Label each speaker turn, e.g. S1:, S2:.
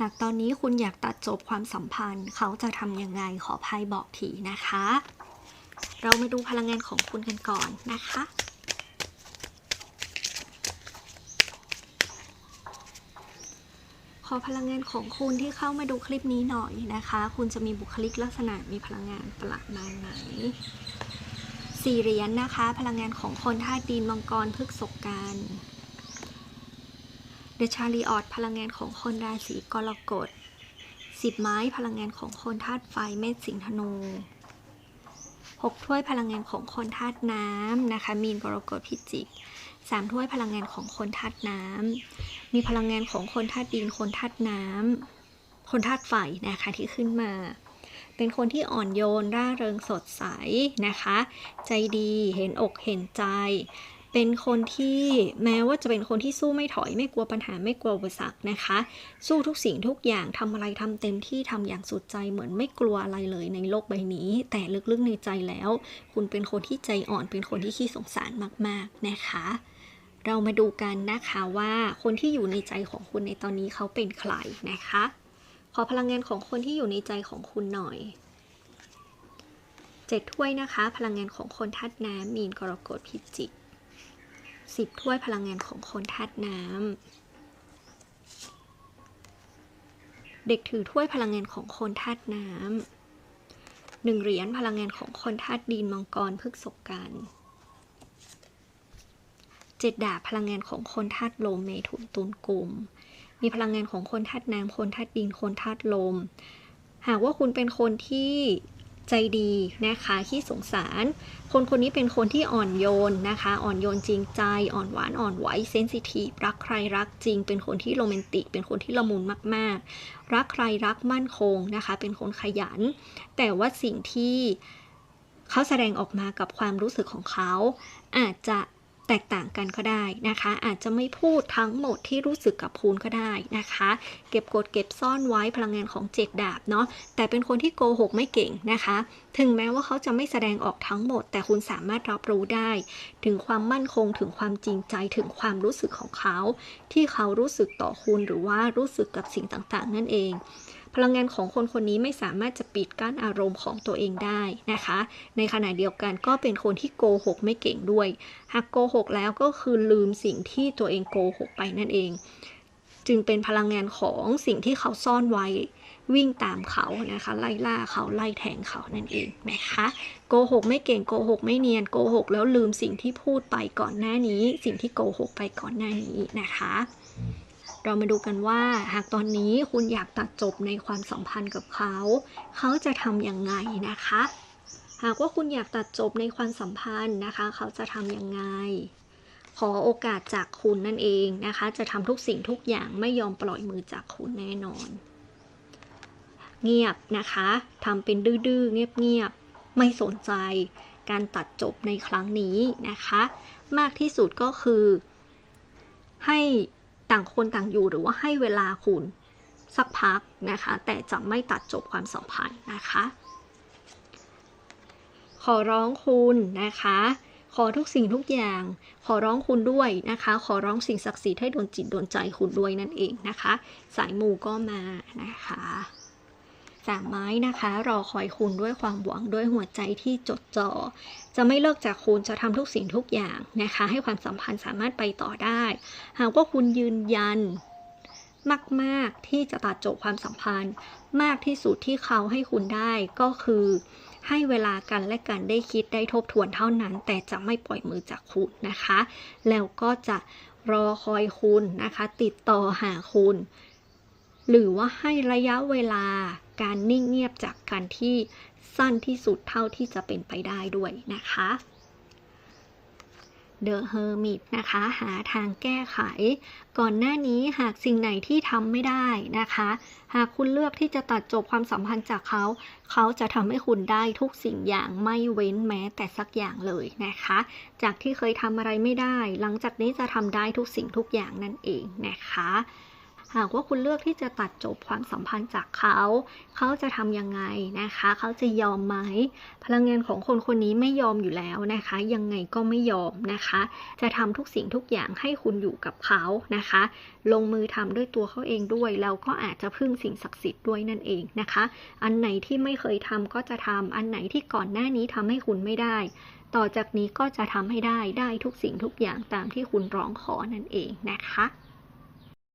S1: หากตอนนี้คุณอยากตัดจบความสัมพันธ์ เขาจะทำยังไงขอไพ่บอกทีนะคะ เรามาดูพลังงานของคุณกันก่อนนะคะขอพลังงานของคุณที่เข้ามาดูคลิปนี้หน่อยนะคะ คุณจะมีบุคลิกลักษณะมีพลังงานประมาณไหนสี่เหรียญนะคะ พลังงานของคนธาตุดินมังกรพฤกษกกัน เดชาลีออดพลังงานของคนราศีกรกฎสิบไม้พลังงานของคนธาตุไฟเมษสิงห์ธนูหกถ้วยพลังงานของคนธาตุน้ำนะคะ มีนกรกฎพิจิกสามถ้วยพลังงานของคนธาตุน้ำมีพลังงานของคนธาตุดินคนธาตุน้ำคนธาตุไฟนะคะที่ขึ้นมา เป็นคนที่อ่อนโยนร่าเริงสดใสนะคะ ใจดีเห็นอกเห็นใจ เป็นคนที่แม้ว่าจะเป็นคนที่สู้ไม่ถอยไม่กลัวปัญหาไม่กลัวอุปสรรคนะคะ สู้ทุกสิ่งทุกอย่างทำอะไรทำเต็มที่ทำอย่างสุดใจเหมือนไม่กลัวอะไรเลยในโลกใบนี้ แต่ลึกๆในใจแล้ว คุณเป็นคนที่ใจอ่อนเป็นคนที่ขี้สงสารมากๆนะคะ เรามาดูกันนะคะว่าคนที่อยู่ในใจของคุณในตอนนี้เขาเป็นใครนะคะ ขอพลังงานของคนที่อยู่ในใจของคุณหน่อยเจ็ดถ้วยนะคะ พลังงานของคนธาตุน้ำมีนกรกฎพิจิก สิบถ้วยพลังงานของคนธาตุน้ำ เด็กถือถ้วยพลังงานของคนธาตุน้ำหนึ่งเหรียญพลังงานของคนธาตุดินมังกรพฤกษกันเจ็ดดาบพลังงานของคนธาตุลมเมถุนตุลกลุ่ม มีพลังงานของคนธาตุน้ำคนธาตุดินคนธาตุลม หากว่าคุณเป็นคนที่ ใจดีนะคะที่สงสาร คนคนนี้เป็นคนที่อ่อนโยนนะคะ อ่อนโยนจริงใจ อ่อนหวานอ่อนไหวเซนซิทีฟรักใครรักจริง เป็นคนที่โรแมนติก เป็นคนที่ละมุนมาก ๆ รักใครรักมั่นคงนะคะ เป็นคนขยัน แต่ว่าสิ่งที่เขาแสดงออกมากับความรู้สึกของเขา อาจจะ แตกต่างกันก็ได้นะคะ อาจจะไม่พูดทั้งหมดที่รู้สึกกับพูนก็ได้นะคะ เก็บกดเก็บซ่อนไว้พลังงานของเจ็ดดาบเนาะแต่เป็นคนที่โกหกไม่เก่งนะคะ ถึงแม้ว่าเขาจะไม่แสดงออกทั้งหมด แต่คุณสามารถรับรู้ได้ ถึงความมั่นคงถึงความจริงใจถึงความรู้สึกของเขา ที่เขารู้สึกต่อคุณหรือว่ารู้สึกกับสิ่งต่างๆ นั่นเอง พลังงานของคนคนนี้ไม่สามารถจะปิดกั้นอารมณ์ของตัวเองได้นะคะ ในขณะเดียวกันก็เป็นคนที่โกหกไม่เก่งด้วย หากโกหกแล้วก็คือลืมสิ่งที่ตัวเองโกหกไปนั่นเอง จึงเป็นพลังงานของสิ่งที่เขาซ่อนไว้วิ่งตามเขานะคะ ไล่ล่าเขาไล่แทงเขานั่นเองนะคะโกหกไม่เก่งโกหกไม่เนียนโกหกแล้วลืมสิ่งที่พูดไปก่อนหน้านี้ สิ่งที่โกหกไปก่อนหน้านี้นะคะ เรามาดูกันว่าหากตอนนี้คุณอยากตัดจบในความสัมพันธ์กับเขา เขาจะทำยังไงนะคะ หากว่าคุณอยากตัดจบในความสัมพันธ์นะคะ เขาจะทำยังไง ขอโอกาสจากคุณนั่นเองนะคะ จะทำทุกสิ่งทุกอย่างไม่ยอมปล่อยมือจากคุณแน่นอน เงียบนะคะทำเป็นดื้อๆเงียบๆไม่สนใจการตัดจบในครั้งนี้นะคะ มากที่สุดก็คือให้ ต่างคนต่างอยู่หรือว่าให้เวลาคุณสักพักนะคะ แต่จะไม่ตัดจบความสัมพันธ์นะคะ ขอร้องคุณนะคะ ขอทุกสิ่งทุกอย่าง ขอร้องคุณด้วยนะคะ ขอร้องสิ่งศักดิ์สิทธิ์ให้โดนจิตโดนใจคุณด้วยนั่นเองนะคะ สายมูก็มานะคะ สามไม้นะคะ รอคอยคุณด้วยความหวังด้วยหัวใจที่จดจ่อจะไม่เลิกจากคุณจะทำทุกสิ่งทุกอย่างนะคะ ให้ความสัมพันธ์สามารถไปต่อได้ หากว่าคุณยืนยันมากๆที่จะตัดจบความสัมพันธ์ มากที่สุดที่เขาให้คุณได้ก็คือให้เวลากันและกันได้คิดได้ทบทวนเท่านั้น แต่จะไม่ปล่อยมือจากคุณนะคะ แล้วก็จะรอคอยคุณนะคะ ติดต่อหาคุณ หรือว่าให้ระยะเวลา การนิ่งเงียบจากการที่สั้นที่สุดเท่าที่จะเป็นไปได้ด้วยนะคะ The Hermit นะคะ หาทางแก้ไข ก่อนหน้านี้หากสิ่งไหนที่ทำไม่ได้นะคะ หากคุณเลือกที่จะตัดจบความสัมพันธ์จากเขา เขาจะทำให้คุณได้ทุกสิ่งอย่างไม่เว้นแม้แต่สักอย่างเลยนะคะ จากที่เคยทำอะไรไม่ได้ หลังจากนี้จะทำได้ทุกสิ่งทุกอย่างนั่นเองนะคะ หากว่าคุณเลือกที่จะตัดจบความสัมพันธ์จากเขา เขาจะทำยังไงนะคะ เขาจะยอมไหม พลังงานของคนคนนี้ไม่ยอมอยู่แล้วนะคะ ยังไงก็ไม่ยอมนะคะ จะทำทุกสิ่งทุกอย่างให้คุณอยู่กับเขานะคะ ลงมือทำด้วยตัวเขาเองด้วย แล้วก็อาจจะพึ่งสิ่งศักดิ์สิทธิ์ด้วยนั่นเองนะคะ อันไหนที่ไม่เคยทำก็จะทำอันไหนที่ก่อนหน้านี้ทำให้คุณไม่ได้ต่อจากนี้ก็จะทำให้ได้ได้ทุกสิ่งทุกอย่างตามที่คุณร้องขอนั่นเองนะคะ